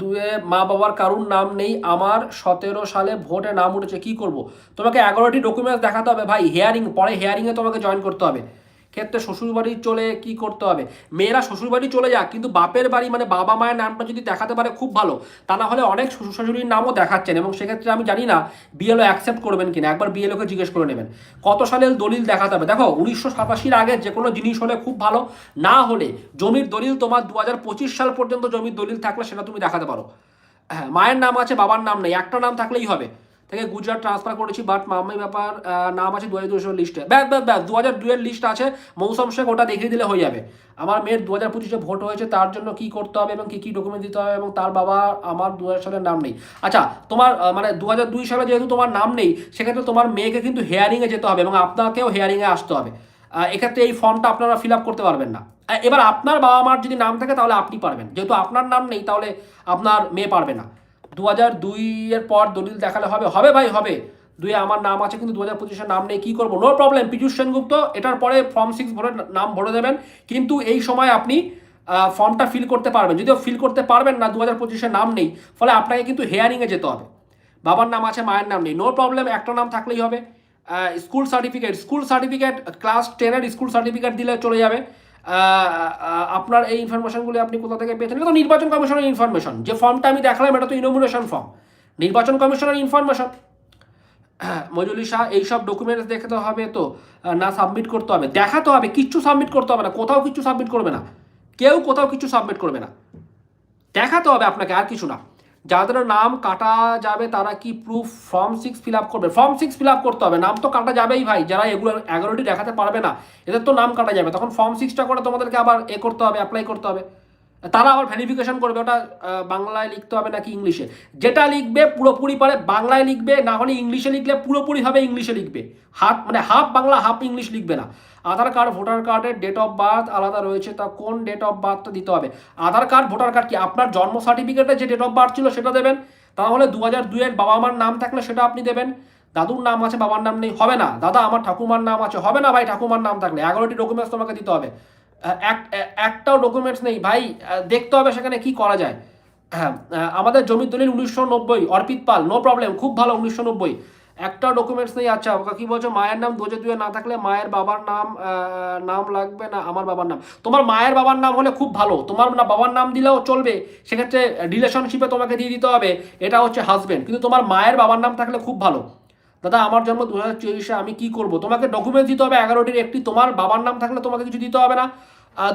দুয়ে মা বাবার কারুর নাম নেই, আমার সতেরো সালে ভোটে নাম উঠেছে, কি করব? তোমাকে এগারোটি ডকুমেন্টস দেখাতে হবে ভাই হেয়ারিং পরে হেয়ারিংয়ে তোমাকে জয়েন করতে হবে। ক্ষেত্রে শ্বশুরবাড়ি চলে কি করতে হবে? মেয়েরা শ্বশুরবাড়ি চলে যাক, কিন্তু বাপের বাড়ি মানে বাবা মায়ের নামটা যদি দেখাতে পারে খুব ভালো, তা না হলে অনেক শ্বশুর শাশুড়ির নামও দেখাচ্ছেন এবং সেক্ষেত্রে আমি জানি না বিএলও অ্যাকসেপ্ট করবেন কিনা। একবার বিএলওকে জিজ্ঞেস করে নেবেন। কত সালের দলিল দেখাতে হবে? দেখো, উনিশশো সাতাশির আগে যে কোনো জিনিস হলে খুব ভালো, না হলে জমির দলিল তোমার দু হাজার পঁচিশ সাল পর্যন্ত জমির দলিল থাকলে সেটা তুমি দেখাতে পারো। হ্যাঁ মায়ের নাম আছে, বাবার নাম নেই, একটা নাম থাকলেই হবে। থেকে গুজরাট ট্রান্সফার করেছি বাট মামাই ব্যাপার নাম আছে দু হাজার দুশো লিস্টে ব্যাস ব্যাস ব্যাস দু হাজার দুয়ের লিস্ট আছে, মৌসুম শেখ ওটা দেখিয়ে দিলে হয়ে যাবে। আমার মেয়ের দু হাজার পঁচিশে ভোট হয়েছে, তার জন্য কি করতে হবে এবং কি কি ডকুমেন্ট দিতে হবে এবং তার বাবা আমার দু হাজার সালের নাম নেই। আচ্ছা তোমার মানে দু হাজার দুই সালে যেহেতু তোমার নাম নেই, সেক্ষেত্রে তোমার মেয়েকে কিন্তু হেয়ারিংয়ে যেতে হবে এবং আপনাকেও হেয়ারিংয়ে আসতে হবে। এক্ষেত্রে এই ফর্মটা আপনারা ফিল আপ করতে পারবেন না। এবার আপনার বাবা মার যদি নাম থাকে তাহলে আপনি পারবেন। যেহেতু আপনার নাম নেই, তাহলে আপনার মেয়ে পারবে না। দু হাজার দুইয়ের পর দলিল দেখালে হবে হবে ভাই, হবে। দুই আমার নাম আছে, কিন্তু দু হাজার পঁচিশের নাম নেই, কী করব? No problem Piyush Sengupta. এটার পরে ফর্ম সিক্স ভরে নাম ভরে দেবেন। কিন্তু এই সময় আপনি ফর্মটা ফিল করতে পারবেন। যদিও ফিল করতে পারবেন না দু হাজার পঁচিশের নাম নেই। ফলে আপনাকে কিন্তু হেয়ারিংয়ে যেতে হবে। বাবার নাম আছে, মায়ের নাম নেই। নো প্রবলেম একটা নাম থাকলেই হবে। School certificate school certificate class টেনের স্কুল সার্টিফিকেট দিলে চলে যাবে। আপনার এই ইনফরমেশনগুলি আপনি কোথা থেকে পেয়েছেন? এটা তো নির্বাচন কমিশনের ইনফরমেশন যে ফর্মটা আমি দেখালাম, এটা তো ইনোমিনেশন ফর্ম নির্বাচন কমিশনের ইনফরমেশন মজুলি শাহ, এইসব ডকুমেন্টস দেখাতে হবে তো না সাবমিট করতে হবে। দেখাতে হবে, কিচ্ছু সাবমিট করতে হবে না। কোথাও কিছু সাবমিট করবে না। কেউ কোথাও কিছু সাবমিট করবে না। দেখাতে হবে আপনাকে, আর কিছু না। যাদের নাম কাটা যাবে, তারা কি proof form six fill up করবে? ফর্ম সিক্স ফিল আপ করতে হবে, নাম তো কাটা যাবেই ভাই, যারা এগুলো এগারোটি দেখাতে পারবে না, এদের তো নাম কাটা যাবে। তখন ফর্ম সিক্সটা করে তোমাদেরকে আবার এ করতে হবে অ্যাপ্লাই করতে হবে। তারা আবার ভেরিফিকেশন করবে, ওটা বাংলায় লিখতে হবে নাকি ইংলিশে? যেটা লিখবে পুরোপুরি পারে বাংলায় লিখবে, না হলে ইংলিশে লিখলে পুরোপুরি হবে ইংলিশে লিখবে। হাফ মানে হাফ বাংলা, হাফ ইংলিশ লিখবে না। আধার কার্ড, ভোটার কার্ডের ডেট অফ বার্থ আলাদা রয়েছে, তা কোন ডেট অফ বার্থটা দিতে হবে? আধার কার্ড, ভোটার কার্ড কি আপনার জন্ম সার্টিফিকেটে যে ডেট অফ বার্থ ছিল সেটা দেবেন? তাহলে দু হাজার দুইয়ের বাবা মার নাম থাকলে সেটা আপনি দেবেন। দাদুর নাম আছে, বাবার নাম নেই, হবে না। দাদা, আমার ঠাকুমার নাম আছে, হবে না ভাই, ঠাকুমার নাম থাকলে। এগারোটি ডকুমেন্টস তোমাকে দিতে হবে। একটাও ডকুমেন্টস নেই। ভাই দেখতে হবে সেখানে কি করা যায়। হ্যাঁ আমাদের জমির দলিল উনিশশো নব্বই, অর্পিত পাল নো প্রবলেম খুব ভালো, উনিশশো নব্বই। একটা ডকুমেন্টস নেই আচ্ছা কি বলছো, মায়ের নাম দু দুয়ে না থাকলে মায়ের বাবার নাম নাম লাগবে না আমার বাবার নাম? তোমার মায়ের বাবার নাম হলে খুব ভালো, তোমার না বাবার নাম দিলেও চলবে, সেক্ষেত্রে রিলেশনশিপে তোমাকে দিয়ে দিতে হবে, এটা হচ্ছে হাজবেন্ড কিন্তু তোমার মায়ের বাবার নাম থাকলে খুব ভালো। দাদা, আমার জন্ম দু হাজার আমি কি করব? তোমাকে ডকুমেন্টস দিতে হবে, এগারোটির একটি। তোমার বাবার নাম থাকলে তোমাকে কিছু দিতে হবে না।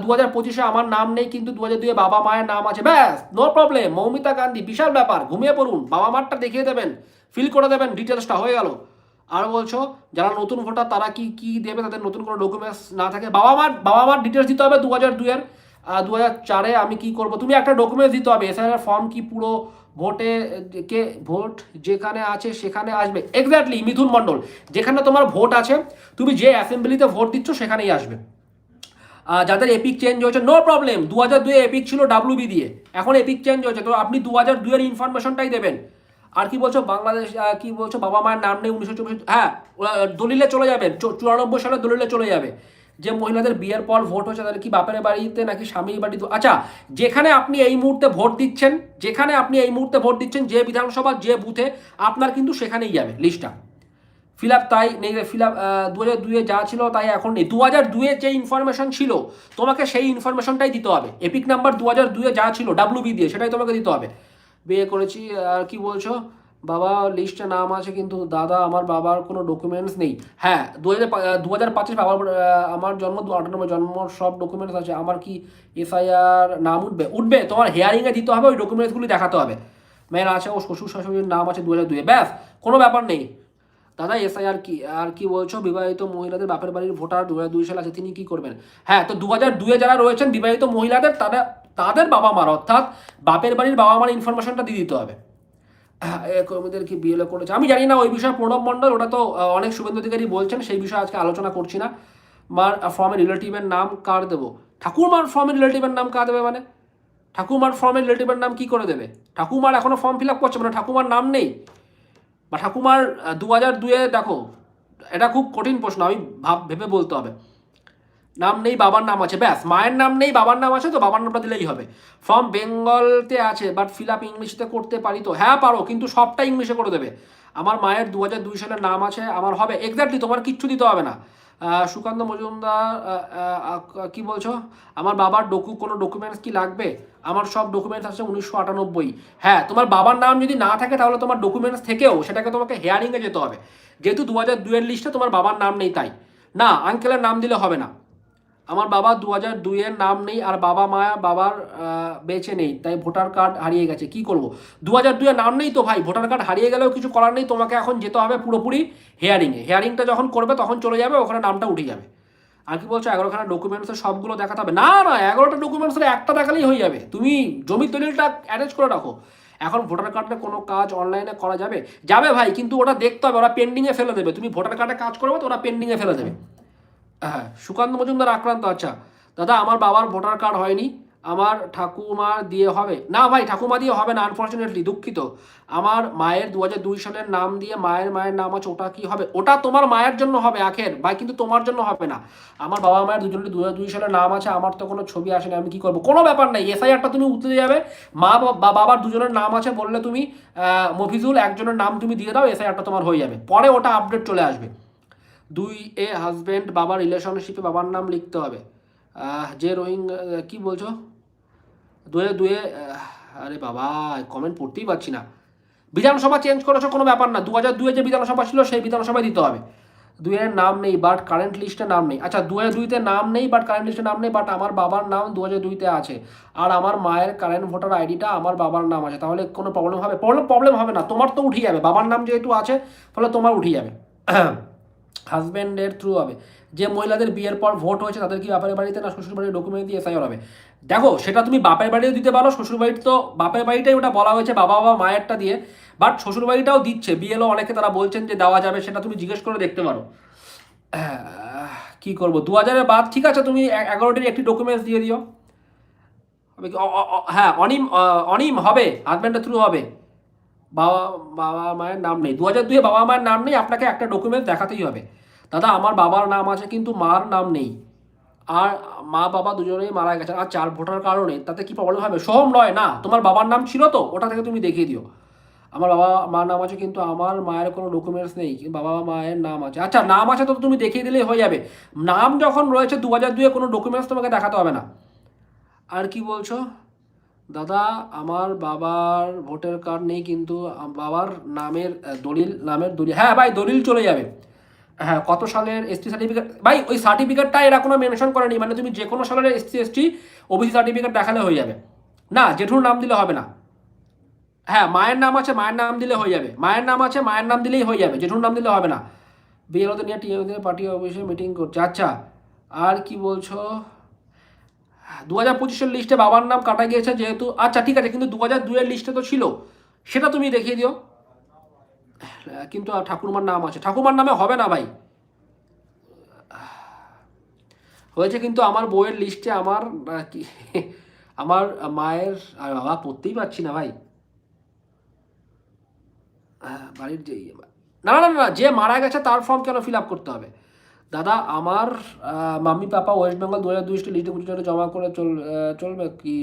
দু হাজার পঁচিশে আমার নাম নেই, কিন্তু দু হাজার দুয়ে বাবা মায়ের নাম আছে। ব্যাস নো প্রবলেম মৌমিতা গান্ধী, বিশাল ব্যাপার। ঘুমিয়ে পড়ুন, বাবা মারটা দেখিয়ে দেবেন ফিল করে দেবেন ডিটেলসটা হয়ে গেল। আর বলছো, যারা নতুন ভোটার, তারা কি কি দেবে? তাদের নতুন কোনো ডকুমেন্টস না থাকে। বাবা মার বাবা মার ডিটেলস দিতে হবে দু হাজার দুয়ের দু হাজার চারে আমি কি করব? তুমি একটা ডকুমেন্টস দিতে হবে। এসআইআর ফর্ম কি পুরো ভোটে, কে, ভোট যেখানে আছে সেখানে আসবে। এক্স্যাক্টলি মিথুন মণ্ডল, যেখানে তোমার ভোট আছে, তুমি যে অ্যাসেম্বলিতে ভোট দিচ্ছ সেখানেই আসবে। যাদের এপিক চেঞ্জ হয়েছে নো প্রবলেম দু হাজার দুয়ে এপিক ছিল ডাব্লিউবি দিয়ে। এখন এপিক চেঞ্জ হয়েছে, তো আপনি দু হাজার দুয়ের ইনফরমেশনটাই দেবেন। আর কি বলছো, বাংলাদেশ কি বলছো, বাবা মায়ের নাম নেই, উনিশশো চব্বিশ হ্যাঁ দলিলে চলে যাবেন চুরানব্বই সালে দলিলে চলে যাবে। যে মহিলাদের বিয়ের পর ভোট হচ্ছে তাদের কি বাপের বাড়িতে নাকি স্বামীর বাড়িতে আচ্ছা যেখানে আপনি এই মুহূর্তে ভোট দিচ্ছেন, যেখানে আপনি এই মুহূর্তে ভোট দিচ্ছেন, যে বিধানসভা, যে বুথে, আপনার কিন্তু সেখানেই যাবে লিস্টটা ফিল আপ তাই নেই ফিল আপ দু হাজার দুয়ে যা ছিল তাই এখন নেই। দু হাজার দুয়ে যে ইনফরমেশন ছিল, তোমাকে সেই ইনফরমেশনটাই দিতে হবে। এপিক নাম্বার দু হাজার দুয়ে যা ছিল ডাব্লিউবি দিয়ে, সেটাই তোমাকে দিতে হবে। বিয়ে করেছি, আর কি বলছো? বাবা লিস্টে নাম আছে কিন্তু দাদা, আমার বাবার কোনো ডকুমেন্টস নেই। হ্যাঁ দু হাজার দু হাজার পঁচিশ বাবার আমার জন্ম দু আটানব্বই জন্ম সব ডকুমেন্টস আছে। আমার কি এফআইআর নাম উঠবে? উঠবে, তোমার হেয়ারিংয়ে দিতে হবে, ওই ডকুমেন্টসগুলি দেখাতে হবে। মেয়ের আছে ও শ্বশুর শাশুড়ির নাম আছে দু হাজার দুয়ে ব্যাস, কোনো ব্যাপার নেই। দাদা এসআই আর কি আর কি বলছো? বিবাহিত মহিলাদের বাপের বাড়ির ভোটার দু হাজার দুই সাল আছে, তিনি কি করবেন? হ্যাঁ তো দু হাজার দুয়ে যারা রয়েছেন বিবাহিত মহিলাদের তারা তাদের বাবা মার অর্থাৎ বাপের বাড়ির বাবা মার ইনফরমেশনটা দিয়ে দিতে হবে। হ্যাঁ, এ কি বিএলও করেছে। আমি জানি না ওই বিষয়ে প্রণব মণ্ডল ওটা তো অনেক শুভেন্দু অধিকারী বলছেন সেই বিষয়ে আজকে আলোচনা করছি না। মার ফর্মের রিলেটিভের নাম কার দেবো? ঠাকুরমার ফর্মের রিলেটিভের নাম কার দেবে মানে? ঠাকুমার ফর্মের রিলেটিভের নাম কি করে দেবে? ঠাকুমার এখনও ফর্ম ফিল আপ করছে মানে ঠাকুমার নাম নেই? বা ঠাকুমার দু হাজার দুয়ে দেখো এটা খুব কঠিন প্রশ্ন আমি ভাব ভেবে বলতে হবে। নাম নেই, বাবার নাম আছে, ব্যাস। মায়ের নাম নেই, বাবার নাম আছে, তো বাবার নামটা দিলেই হবে। ফর্ম বেঙ্গলতে আছে বাট ফিল আপ ইংলিশতে করতে পারি তো? হ্যাঁ পারো, কিন্তু সবটা ইংলিশে করে দেবে। আমার মায়ের দু হাজার দুই সালের নাম আছে, আমার হবে এক্স্যাক্টলি তোমার কিচ্ছু দিতে হবে না। সুকান্ত মজুমদার কি বলছো? আমার বাবার ডকু কোনো ডকুমেন্টস কি লাগবে? আমার সব ডকুমেন্টস আছে উনিশশো আটানব্বই। হ্যাঁ তোমার বাবার নাম যদি না থাকে, তাহলে তোমার ডকুমেন্টস থেকেও সেটাকে তোমাকে হেয়ারিংয়ে যেতে হবে। যেহেতু দু হাজার দুয়ের লিস্টে তোমার বাবার নাম নেই তাই। না আঙ্কেলের নাম দিলে হবে না। আমার বাবা দু হাজার দুইয়ের নাম নেই আর বাবা মায়া বাবার বেঁচে নেই, তাই ভোটার কার্ড হারিয়ে গেছে। কি করব? দু হাজার দুইয়ের নাম নেই তো ভাই, ভোটার কার্ড হারিয়ে গেলেও কিছু করার নেই, তোমাকে এখন যেতে হবে পুরোপুরি হেয়ারিংয়ে হেয়ারিংটা যখন করবে, তখন চলে যাবে, ওখানে নামটা উঠে যাবে। আর কি বলছো, এগারোখানা ডকুমেন্টসের সবগুলো দেখাতে হবে। না না, এগারোটা ডকুমেন্টসের একটা দেখালেই হয়ে যাবে। তুমি জমির দলিলটা অ্যারেঞ্জ করে রাখো। এখন ভোটার কার্ডে কোনো কাজ অনলাইনে করা যাবে? যাবে ভাই, কিন্তু ওটা দেখতে হবে, ওরা পেন্ডিংয়ে ফেলে দেবে। তুমি ভোটার কার্ডে কাজ করবে তো, ওরা পেন্ডিংয়ে ফেলে দেবে। হ্যাঁ সুকান্ত মজুমদার আক্রান্ত আচ্ছা। দাদা, আমার বাবার ভোটার কার্ড হয়নি, আমার ঠাকুমার দিয়ে হবে। না ভাই, ঠাকুমা দিয়ে হবে না আনফর্চুনেটলি দুঃখিত। আমার মায়ের দু দুই সালের নাম দিয়ে মায়ের মায়ের নাম আছে, ওটা কি হবে? ওটা তোমার মায়ের জন্য হবে, আখের। ভাই, কিন্তু তোমার জন্য হবে না। আমার বাবা মায়ের দুজনের দু দুই সালের নাম আছে, আমার তো কোনো ছবি আসেনি, আমি কি করব? কোনো ব্যাপার নেই, এসআইআরটা তুমি উঠতে যাবে, মা বাবার দুজনের নাম আছে বললে তুমি মফিজুল, একজনের নাম তুমি দিয়ে দাও, এসআইআরটা তোমার হয়ে যাবে। পরে ওটা আপডেট চলে আসবে। দুই এ হাজব্যান্ড বাবার রিলেশনশিপে বাবার নাম লিখতে হবে। যে রোহিঙ্গা কি বলছো? দুয়ে দুয়ে আরে বাবা কমেন্ট পড়তেই পারছি না। বিধানসভা চেঞ্জ করেছ কোনো ব্যাপার না। দু হাজার দুয়ে যে বিধানসভা ছিল, সেই বিধানসভায় দিতে হবে। দুয়ের নাম নেই বাট কারেন্ট লিস্টে নাম নেই। আচ্ছা দুয়ে দুইতে নাম নেই বাট কারেন্ট লিস্টে নাম নেই বাট আমার বাবার নাম দু হাজার দুইতে আছে। আর আমার মায়ের কারেন্ট ভোটার আইডিটা আমার বাবার নাম আছে। তাহলে কোনো প্রবলেম হবে? প্রবলেম প্রবলেম হবে না, তোমার তো উঠে যাবে। বাবার নাম যেহেতু আছে ফলে তোমার উঠে যাবে। হাজব্যান্ডের থ্রু হবে। যে মহিলাদের বিয়ের পর ভোট হয়েছে, তাদের কি বাপের বাড়িতে না শ্বশুর বাড়ির ডকুমেন্ট দিয়ে এসআইআর হবে? দেখো, সেটা তুমি বাপের বাড়িও দিতে পারো, শ্বশুর বাড়িতে তো বাপের বাড়িটাই ওটা বলা হয়েছে, বাবা বাবা, মায়েরটা দিয়ে। বাট শ্বশুর বাড়িটাও দিচ্ছে বিএলও অনেকে তারা বলছেন যে দেওয়া যাবে, সেটা তুমি জিজ্ঞেস করে দেখতে পারো। কি করব? দু হাজারের বাদ, ঠিক আছে, তুমি এগারোটির একটি ডকুমেন্টস দিয়ে দিও। হ্যাঁ অনিম অনিম হবে হাজব্যান্ডের থ্রু হবে। বাবা বাবা মায়ের নাম নেই। দু হাজার দুয়ে বাবা মায়ের নাম নেই, আপনাকে একটা ডকুমেন্ট দেখাতেই হবে। দাদা, আমার বাবার নাম আছে, কিন্তু মার নাম নেই। আর মা, বাবা দুজনেই মারা গেছে আর চার ভোটার কারণে তাতে কি প্রবলেম হবে? সোহম নয় না, তোমার বাবার নাম ছিল তো? ওটা থেকে তুমি দেখিয়ে দিও। আমার বাবা মার নাম আছে, কিন্তু আমার মায়ের কোনো ডকুমেন্টস নেই। বাবা মায়ের নাম আছে। আচ্ছা নাম আছে তো তুমি দেখিয়ে দিলেই হয়ে যাবে। নাম যখন রয়েছে দু হাজার দুয়ে কোনো ডকুমেন্টস তোমাকে দেখাতে হবে না। আর কি বলছো? দাদা, আমার বাবার ভোটার কার্ড নেই কিন্তু বাবার নামের দলিল নামের দলিল। হ্যাঁ ভাই, দলিল চলে যাবে। হ্যাঁ কত সালের এসটি সার্টিফিকেট ভাই, ওই সার্টিফিকেটটা এরা কোনো মেনশন করেনি। মানে তুমি যে কোনো সালের এসটি এসটি ওবিসি সার্টিফিকেট দেখালে হয়ে যাবে। না, জেঠুর নাম দিলে হবে না। হ্যাঁ মায়ের নাম আছে, মায়ের নাম দিলে হয়ে যাবে। মায়ের নাম আছে, মায়ের নাম দিলেই হয়ে যাবে। জেঠুর নাম দিলে হবে না। বিএলওতে নিয়ে টিএমতে পার্টি অফিসে মিটিং করছে। আচ্ছা আর কি বলছো? দু হাজার পঁচিশের লিস্টে বাবার নাম কাটা গিয়েছে যেহেতু আচ্ছা ঠিক আছে, কিন্তু দু হাজার দুয়ের লিস্টে তো ছিল। সেটা তুমি দেখিয়ে দিও। কিন্তু ঠাকুরমার নাম আছে। ঠাকুরমার নামে হবে না ভাই। হয়েছে কিন্তু আমার বইয়ের লিস্টে আমার কি আমার মায়ের আর বাবা পড়তেই পারছি না ভাই। বাড়ির যে না না না না, যে মারা গেছে তার ফর্ম কেন ফিল আপ করতে হবে? দাদা, আমার মাম্মি পাপা ওয়েস্ট বেঙ্গল দু হাজার দুইশটি লিস্টে গুজরাটে জমা করে চল চলবে কি,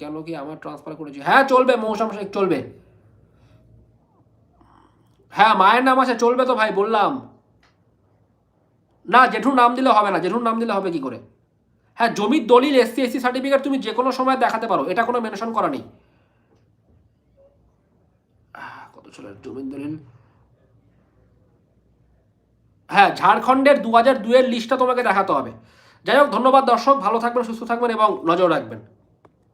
কেন কি আমার ট্রান্সফার করেছি? হ্যাঁ চলবে, মৌসাম শেখ চলবে। হ্যাঁ মায়ের নাম আছে, চলবে তো ভাই, বললাম। না, জেঠুর নাম দিলে হবে না, জেঠুর নাম দিলে হবে কি করে? হ্যাঁ জমির দলিল এসসি এসসি সার্টিফিকেট তুমি যে কোনো সময় দেখাতে পারো, এটা কোনো মেনশন করা নেই। কত ছিল জমির দলিল? হ্যাঁ ঝাড়খণ্ডের দু হাজার দুয়ের লিস্টটা তোমাকে দেখাতে হবে। যাই হোক, ধন্যবাদ দর্শক, ভালো থাকবেন, সুস্থ থাকবেন এবং নজর রাখবেন।